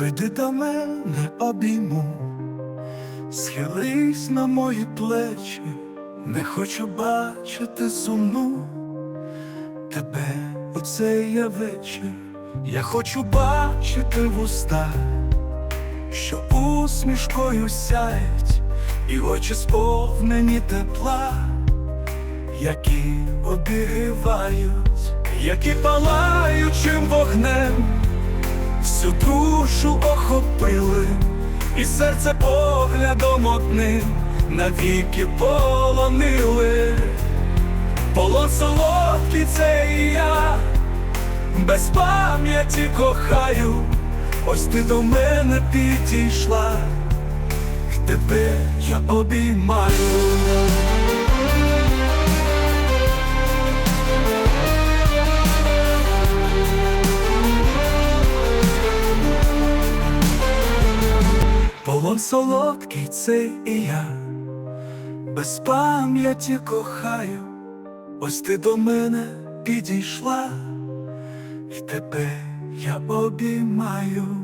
Прийди до мене обійму, схились на мої плечі, не хочу бачити сумну. Тебе у цей я вечір. Я хочу бачити вуста, що усмішкою сяють, і очі сповнені тепла, які обігрівають, які палаючим вогнем всю душу охопили, і серце поглядом одним навіки полонили. Полон солодкий це і я, без пам'яті кохаю, ось ти до мене підійшла, тебе я обіймаю. Полон солодкий це і я, без пам'яті кохаю, ось ти до мене підійшла, і тебе я обіймаю.